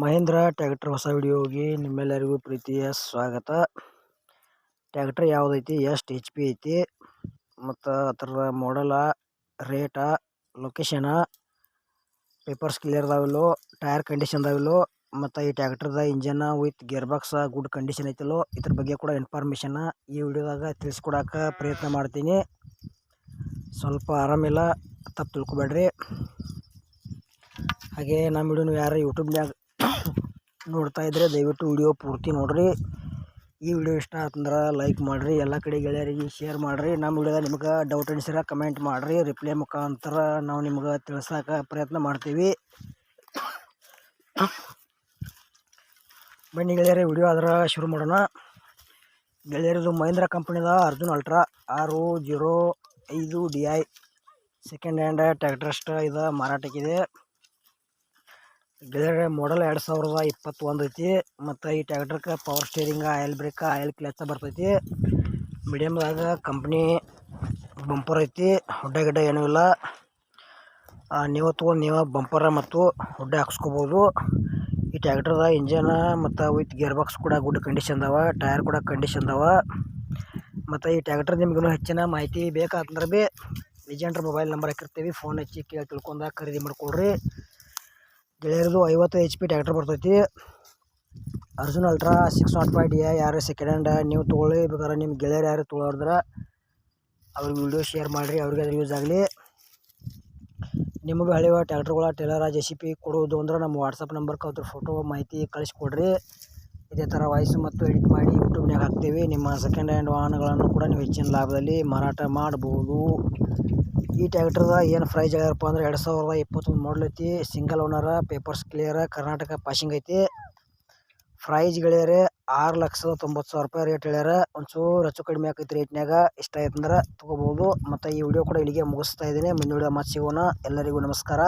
Mahendra tractor ಹೊಸ ವಿಡಿಯೋಗೆ ನಿಮ್ಮೆಲ್ಲರಿಗೂ ಪ್ರೀತಿಯ ಸ್ವಾಗತ. ಟ್ಯಾಕ್ಟರ್ ಯಾವುದೈತಿ, ಎಷ್ಟು ಎಚ್ ಪಿ ಐತಿ, ಮತ್ತು ಅದರ ಮಾಡಲ ರೇಟ ಲೊಕೇಶನ ಪೇಪರ್ಸ್ ಕ್ಲಿಯರ್ ಅದಾವಿಲ್ಲೋ ಟೈರ್ ಕಂಡೀಷನ್ ಅದಾವಿಲ್ಲೋ, ಮತ್ತು ಈ ಟ್ಯಾಕ್ಟರ್ದ engine with gear box good condition ಐತಿಲ್ಲೋ, ಇದ್ರ ಬಗ್ಗೆ ಕೂಡ ಇನ್ಫಾರ್ಮೇಷನ್ನ ಈ ವಿಡಿಯೋದಾಗ ತಿಳಿಸ್ಕೊಡಕ್ಕೆ ಪ್ರಯತ್ನ ಮಾಡ್ತೀನಿ. ಸ್ವಲ್ಪ ಆರಾಮಿಲ್ಲ ತಪ್ಪು ತಿಳ್ಕೊಬೇಡ್ರಿ. ಹಾಗೆ ನಮ್ಮ ವಿಡಿಯೋನು ಯಾರು ಯೂಟ್ಯೂಬ್ನ್ಯಾಗ ನೋಡ್ತಾ ಇದ್ರೆ ದಯವಿಟ್ಟು ವಿಡಿಯೋ ಪೂರ್ತಿ ನೋಡಿರಿ. ಈ ವಿಡಿಯೋ ಇಷ್ಟ ಆತಂದ್ರೆ ಲೈಕ್ ಮಾಡಿರಿ, ಎಲ್ಲ ಕಡೆ ಗೆಳೆಯರಿಗೆ ಶೇರ್ ಮಾಡಿರಿ. ನಮ್ಮ ವಿಡಿಯೋದಾಗ ನಿಮ್ಗೆ ಡೌಟ್ ಅನಿಸಿರ ಕಮೆಂಟ್ ಮಾಡಿರಿ. ರಿಪ್ಲೈ ಮುಖಾಂತರ ನಾವು ನಿಮ್ಗೆ ತಿಳ್ಸೋಕೆ ಪ್ರಯತ್ನ ಮಾಡ್ತೀವಿ. ಬನ್ನಿ ಗೆಳೆಯರೇ, ವಿಡಿಯೋ ಆದ್ರೆ ಶುರು ಮಾಡೋಣ. ಗೆಳೆಯರದು ಮಹೇಂದ್ರ ಕಂಪ್ನಿದ ಅರ್ಜುನ್ ಅಲ್ಟ್ರಾ ಆರು ಜೀರೋ ಐದು ಡಿ ಐ ಸೆಕೆಂಡ್ ಹ್ಯಾಂಡ್ ಟ್ಯಾಕ್ಟ್ರಷ್ಟ ಇದು ಮಾರಾಟಕ್ಕಿದೆ. ಗೆಳೆಯರೆ ಮಾಡಲ್ ಎರಡು ಸಾವಿರದ ಇಪ್ಪತ್ತೊಂದು ಐತಿ. ಮತ್ತು ಈ ಟ್ಯಾಕ್ಟ್ರಕ್ಕೆ power steering oil brake oil clutch ಬರ್ತೈತಿ. ಮೀಡಿಯಮ್ದಾಗ ಕಂಪ್ನಿ ಬಂಪರ್ ಐತಿ. ಹುಡ್ಡ ಗಿಡ್ಡ ಏನೂ ಇಲ್ಲ. ನೀವು ತೊಗೊಂಡು ನೀವು ಬಂಪರ ಮತ್ತು ಹುಡ್ಡ ಹಾಕ್ಸ್ಕೊಬೋದು. ಈ ಟ್ಯಾಕ್ಟ್ರದ ಇಂಜನ್ ಮತ್ತು ವಿತ್ ಗೇರ್ ಬಾಕ್ಸ್ ಕೂಡ ಗುಡ್ ಕಂಡೀಷನ್ ಅದಾವ ಟೈರ್ ಕೂಡ ಕಂಡೀಷನ್ ಅದಾವ ಮತ್ತು ಈ ಟ್ಯಾಕ್ಟ್ರ್ ನಿಮ್ಗೂ ಹೆಚ್ಚಿನ ಮಾಹಿತಿ ಬೇಕಾದ್ರೆ ಭೀ ಏಜೆಂಟ್ರ ಮೊಬೈಲ್ ನಂಬರ್ ಹಾಕಿರ್ತೀವಿ. ಫೋನ್ ಹಚ್ಚಿ ಕೇಳಿ ತಿಳ್ಕೊಂಡ ಖರೀದಿ ಮಾಡ್ಕೊಳ್ರಿ ಗೆಳೆಯರದು ಐವತ್ತು ಎಚ್ ಪಿ ಟ್ಯಾಕ್ಟರ್ ಬರ್ತೈತಿ. Arjun ultra six nought five D ಯಾರು ಸೆಕೆಂಡ್ ಹ್ಯಾಂಡ್ ನೀವು ತೊಗೊಳ್ಳಿ. ಬೇಕಾದ್ರೆ ನಿಮ್ಮ ಗೆಳೆಯರು ಯಾರು ತೊಗೊಳೋದ್ರೆ ಅವ್ರಿಗೆ ವಿಡಿಯೋ ಶೇರ್ ಮಾಡಿರಿ, ಅವ್ರಿಗೆ ಅದು ಯೂಸ್ ಆಗಲಿ. ನಿಮಗೆ ಹಳೆಯ ಟ್ಯಾಕ್ಟರ್ಗಳ ಟೇಲರ ಜೆ ಸಿ ಪಿ ಕೊಡುವುದು ಅಂದ್ರೆ ನಮ್ಮ ವಾಟ್ಸಪ್ ನಂಬರ್ಗೆ ಅದ್ರ ಫೋಟೋ ಮಾಹಿತಿ ಕಳಿಸ್ಕೊಡ್ರಿ. ಇದೇ ಥರ ವಾಯ್ಸ್ ಮತ್ತು ಎಡಿಟ್ ಮಾಡಿ ಯೂಟ್ಯೂಬ್ನಾಗ ಹಾಕ್ತೀವಿ. ನಿಮ್ಮ ಸೆಕೆಂಡ್ ಹ್ಯಾಂಡ್ ವಾಹನಗಳನ್ನು ಕೂಡ ನೀವು ಹೆಚ್ಚಿನ ಲಾಭದಲ್ಲಿ ಮಾರಾಟ ಮಾಡ್ಬೋದು ಈ ಟ್ಯಾಕ್ಟರ್ದ ಏನು ಪ್ರೈಸ್ ಹೇಳ್ಯಾರಪ್ಪ ಅಂದ್ರೆ ಎರಡು ಸಾವಿರದ ಇಪ್ಪತ್ತೊಂದು ಮಾಡಲ್ ಐತಿ. Single owner papers clear Karnataka passing ಐತಿ. ಪ್ರೈಸ್ ಗೆಳೆಯರೆ ಆರು ಲಕ್ಷದ ತೊಂಬತ್ತು ಸಾವಿರ ರೂಪಾಯಿ ರೇಟ್ ಹೇಳ್ಯಾರ ಒಂಚೂರು ಹೆಚ್ಚು ಕಡಿಮೆ ಆಕೈತಿ ರೇಟ್ನಾಗ ಇಷ್ಟ ಆಯ್ತಂದ್ರೆ ತೊಗೋಬೋದು ಮತ್ತು ಈ ವಿಡಿಯೋ ಕೂಡ ಇಲ್ಲಿಗೆ ಮುಗಿಸ್ತಾ ಇದ್ದೀನಿ. ಮುಂದಿನ ವಿಡಿಯೋ ಮತ್ತೆ ಸಿಗೋಣ. ಎಲ್ಲರಿಗೂ ನಮಸ್ಕಾರ.